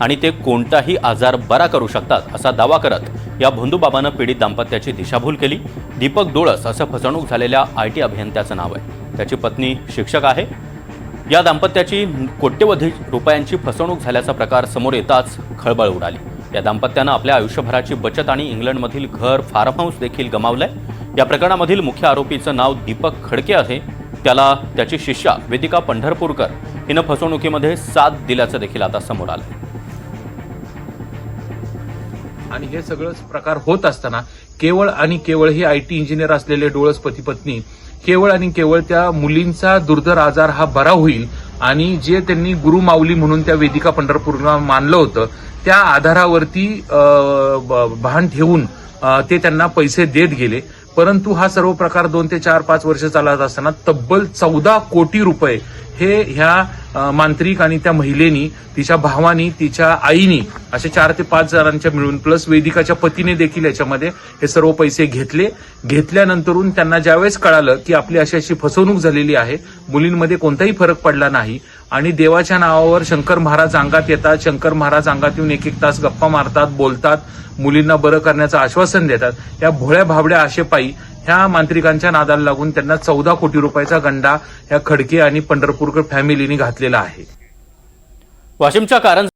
आणि ते कोणताही आजार बरा करू शकतात असा दावा करत या भोंदूबाबानं पीडित दाम्पत्याची दिशाभूल केली. दीपक डोळस असं फसवणूक झालेल्या आय टी अभियंत्याचं नाव आहे. त्याची पत्नी शिक्षक आहे. या दाम्पत्याची कोट्यवधी रुपयांची फसवणूक झाल्याचा प्रकार समोर येताच खळबळ उडाली. या दाम्पत्यानं आपल्या आयुष्यभराची बचत आणि इंग्लंडमधील घर फार्म हाऊस देखील गमावलंय. या प्रकरणामधील मुख्य आरोपीचं नाव दीपक खडके आहे. त्याला त्याची शिष्या वेदिका पंढरपूरकर हिनं फसवणुकीमध्ये साथ दिल्याचं देखील आता समोर आलं आणि हे सगळंच प्रकार होत असताना केवळ आणि केवळ हे आय टी इंजिनियर असलेले डोळस पती पत्नी केवळ आणि केवळ त्या मुलींचा दुर्धर आजार हा बरा होईल आणि जे त्यांनी गुरु माऊली म्हणून त्या वेदिका पंढरपूरला मानलं होतं त्या आधारावरती भान ठेवून ते त्यांना पैसे देत गेले. परंतु हा सर्व प्रकार दोन ते चार पाच वर्ष चालत असताना तब्बल चौदा कोटी रुपये हे ह्या मांत्रिक आणि त्या महिलेनी तिच्या भावानी तिच्या आईनी असे चार ते पाच जणांच्या मिळून प्लस वेदिकाच्या पतीने देखील याच्यामध्ये हे सर्व पैसे घेतले. घेतल्यानंतरून त्यांना ज्यावेळेस कळालं की आपली अशी अशी फसवणूक झालेली आहे मुलींमध्ये कोणताही फरक पडला नाही आणि देवाच्या नावावर शंकर महाराज अंगात येतात शंकर महाराज अंगात येऊन एक एक तास गप्पा मारतात बोलतात मुलींना बरं करण्याचं आश्वासन देतात. या भोळ्या भाबड्या आशेपायी ह्या मांत्रिकांच्या नादाला लागून त्यांना चौदा कोटी रुपयाचा गंडा ह्या खडके आणि पंढरपूरकर फॅमिलीने घातलेला आहे. वाशिमच्या कारण